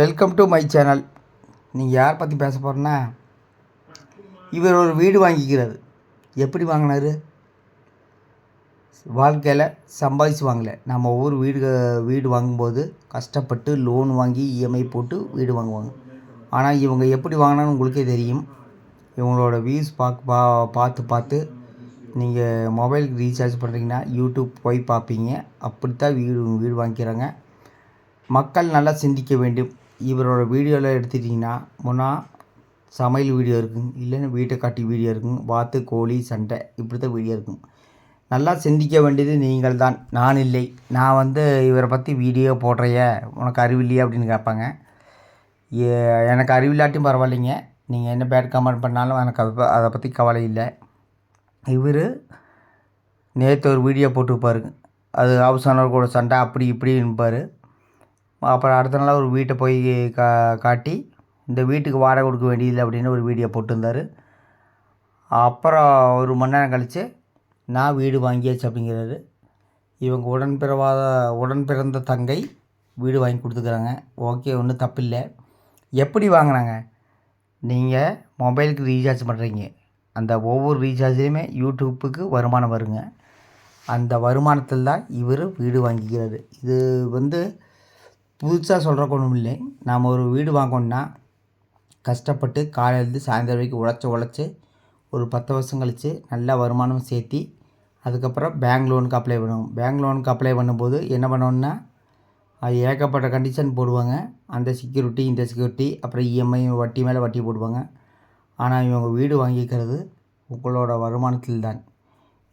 Welcome to my channel நீங்கள் யார் பற்றி பேச போகிறேன்னா இவர் ஒரு வீடு வாங்கிக்கிறாரு. எப்படி வாங்கினாரு? வாழ்க்கையில் சம்பாதிச்சு வாங்கலை. நம்ம ஒவ்வொரு வீடு வீடு வாங்கும்போது கஷ்டப்பட்டு லோன் வாங்கி இஎம்ஐ போட்டு வீடு வாங்குவாங்க. ஆனால் இவங்க எப்படி வாங்கினான்னு உங்களுக்கே தெரியும். இவங்களோட வியூஸ் பார்க்க பா பார்த்து பார்த்து நீங்கள் மொபைலுக்கு ரீசார்ஜ் பண்ணுறீங்கன்னா யூடியூப் போய் பார்ப்பீங்க. அப்படித்தான் வீடு வீடு வாங்கிக்கிறாங்க. மக்கள் நல்லா சிந்திக்க வேண்டும். இவரோட வீடியோவில் எடுத்துட்டிங்கன்னா முன்னா சமையல் வீடியோ இருக்குங்க இல்லைன்னா வீட்டை காட்டி வீடியோ இருக்குங்க வாத்து கோழி சண்டை இப்படி தான் வீடியோ இருக்கும். நல்லா சிந்திக்க வேண்டியது நீங்கள் தான். நான் இல்லை. நான் வந்து இவரை பற்றி வீடியோ போடுறைய உனக்கு அறிவில்லையா அப்படின்னு கேட்பாங்க. ஏ- எனக்கு அறிவில்லாட்டியும் பரவாயில்லைங்க. நீங்கள் என்ன பேட் கமெண்ட் பண்ணாலும் எனக்கு அதை அதை பற்றி கவலை இல்லை. இவர் நேற்று ஒரு வீடியோ போட்டிருப்பாருங்க அது ஹவுஸ் ஓனர் கூட சண்டை அப்படி இப்படி இருப்பார் அப்புறம் அடுத்த நாள் ஒரு வீட்டை போய் கா காட்டி இந்த வீட்டுக்கு வாடகை கொடுக்க வேண்டியதில்லை அப்படின்னு ஒரு வீடியோ போட்டிருந்தார். அப்புறம் ஒரு மணி நேரம் கழித்து நான் வீடு வாங்கியாச்சு அப்படிங்கிறாரு. இவங்க உடன் பிறவாத உடன் பிறந்த தங்கை வீடு வாங்கி கொடுத்துக்கிறாங்க. ஓகே ஒன்றும் தப்பில்லை. எப்படி வாங்கினாங்க? நீங்கள் மொபைலுக்கு ரீசார்ஜ் பண்ணுறீங்க அந்த ஒவ்வொரு ரீசார்ஜ்லேயுமே யூடியூப்புக்கு வருமானம் வருங்க. அந்த வருமானத்தில் தான் இவர் வீடு வாங்கிக்கிறாரு. இது வந்து புதுசாக சொல்கிற ஒன்றும் இல்லை. நாம் ஒரு வீடு வாங்கணுன்னா கஷ்டப்பட்டு காலையிலேருந்து சாயந்தரம் வரைக்கும் உழைச்சி உழைச்சி ஒரு பத்து வருஷம் கழித்து நல்ல வருமானம் சேர்த்தி அதுக்கப்புறம் பேங்க் லோனுக்கு அப்ளை பண்ணுவோம் பேங்க் லோனுக்கு அப்ளை பண்ணும்போது என்ன பண்ணணும்னா அது ஏகப்பட்ட கண்டிஷன் போடுவாங்க. அந்த செக்யூரிட்டி இந்த செக்யூரிட்டி அப்புறம் இஎம்ஐ வட்டி மேலே வட்டி போடுவாங்க. ஆனால் இவங்க வீடு வாங்கிக்கிறது உங்களோட வருமானத்தில் தான்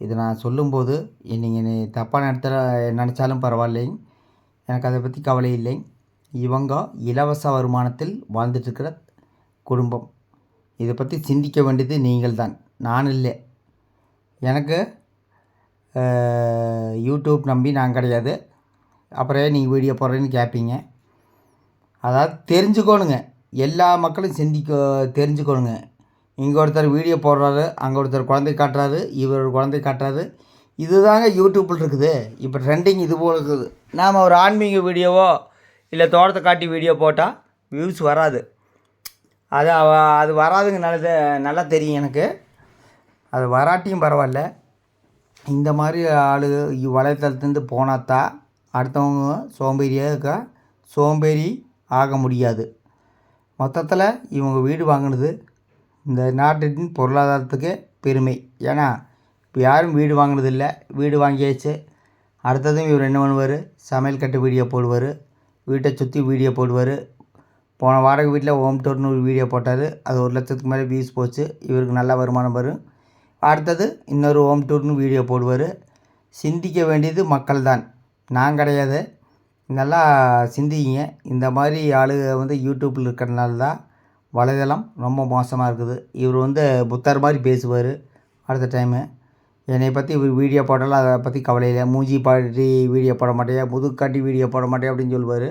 இதை நான் சொல்லும்போது நீங்கள் நீ தப்பான இடத்துல நினச்சாலும் பரவாயில்லைங்க எனக்கு அதை பற்றி கவலை இல்லை. இவங்க இலவச வருமானத்தில் வாழ்ந்துட்டுருக்கிற குடும்பம். இதை பற்றி சிந்திக்க வேண்டியது நீங்கள் தான் நான் இல்லை. எனக்கு யூடியூப் நம்பி நான் கிடையாது. அப்புறம் நீங்கள் வீடியோ போடுறேன்னு கேட்பீங்க அதாவது தெரிஞ்சுக்கோணுங்க. எல்லா மக்களும் சிந்திக்க தெரிஞ்சுக்கோணுங்க. இங்கே ஒருத்தர் வீடியோ போடுறாரு அங்கே ஒருத்தர் குழந்தை காட்டுறாரு இவர் குழந்தை காட்டுறாரு. இதுதாங்க யூடியூப்பில் இருக்குது. இப்போ ட்ரெண்டிங் இது போல் இருக்குது. நாம் ஒரு ஆன்மீக வீடியோவோ இல்லை தோட்டத்தை காட்டி வீடியோ போட்டால் வியூஸ் வராது. அது அது வராதுங்க நல்லது நல்லா தெரியும் எனக்கு. அது வராட்டியும் பரவாயில்ல. இந்த மாதிரி ஆளு வலைத்தளத்துலேருந்து வலைத்தளத்துலேருந்து போனாத்தான் அடுத்தவங்க சோம்பேறியாக இருக்கா சோம்பேறி ஆக முடியாது. மொத்தத்தில் இவங்க வீடு வாங்கினது இந்த நாட்டின் பொருளாதாரத்துக்கு பெருமை. ஏன்னா இப்போ யாரும் வீடு வாங்கினதில்ல. வீடு வாங்கியாச்சு. அடுத்ததும் இவர் என்ன பண்ணுவார்? சமையல் கட்டு வீடியோ போடுவார். வீட்டை சுற்றி வீடியோ போடுவார். போன வாடகை வீட்டில் ஹோம் டூர்னு ஒரு வீடியோ போட்டார். அது ஒரு லட்சத்துக்கு மேலே வியூஸ் போச்சு. இவருக்கு நல்ல வருமானம் வரும். அடுத்தது இன்னொரு ஹோம் டூர்னு வீடியோ போடுவார். சிந்திக்க வேண்டியது மக்கள் தான். நான் கிடையாது. நல்லா சிந்திங்க. இந்த மாதிரி ஆளுங்க வந்து யூடியூப்பில் இருக்கிறனால தான் வலைதளம் ரொம்ப மோசமாக இருக்குது. இவர் வந்து புத்தர் மாதிரி பேசுவார். அடுத்த டைமு என்னை பற்றி இவர் வீடியோ போட்டாலும் அதை பற்றி கவலை இல்லை. மூஞ்சி பாட்டி வீடியோ போட மாட்டேன் முதுகு காட்டி வீடியோ போட மாட்டேன் அப்படின்னு சொல்லுவார்.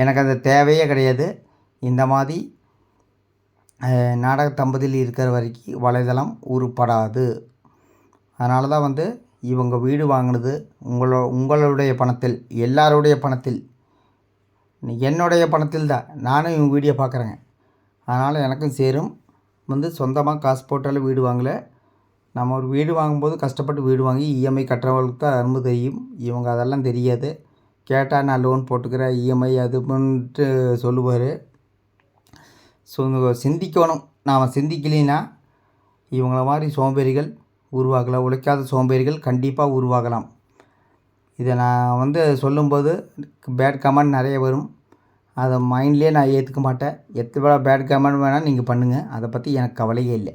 எனக்கு அந்த தேவையே கிடையாது. இந்த மாதிரி நாடக தம்பதியில் இருக்கிற வரைக்கும் வலைதளம் உருப்படாது. அதனால தான் வந்து இவங்க வீடு வாங்கினது உங்களோ உங்களுடைய பணத்தில் எல்லாருடைய பணத்தில். என்னுடைய பணத்தில் தான். நானும் இவங்க வீடியோ பார்க்குறேங்க. அதனால் எனக்கும் சேரும். வந்து சொந்தமாக காசு போட்டாலும் வீடு வாங்கலை. நம்ம ஒரு வீடு வாங்கும்போது கஷ்டப்பட்டு வீடு வாங்கி இஎம்ஐ கட்டுறவங்களுக்கு தான் அருமை தெரியும். இவங்க அதெல்லாம் தெரியாது. கேட்டால் நான் லோன் போட்டுக்கிறேன் இஎம்ஐ அதுன்ட்டு சொல்லுவார். ஸோ சிந்திக்கணும். நாம் சிந்திக்கலைன்னா இவங்கள மாதிரி சோம்பேறிகள் உருவாகலாம். உழைக்காத சோம்பேறிகள் கண்டிப்பாக உருவாகலாம். இதை நான் வந்து சொல்லும்போது பேட் கமெண்ட் நிறைய வரும். அதை மைண்ட்லேயே நான் ஏற்றுக்க மாட்டேன். எத்தனை பேட் கமெண்ட் வேணால் நீங்கள் பண்ணுங்கள் அதை பற்றி எனக்கு கவலையே இல்லை.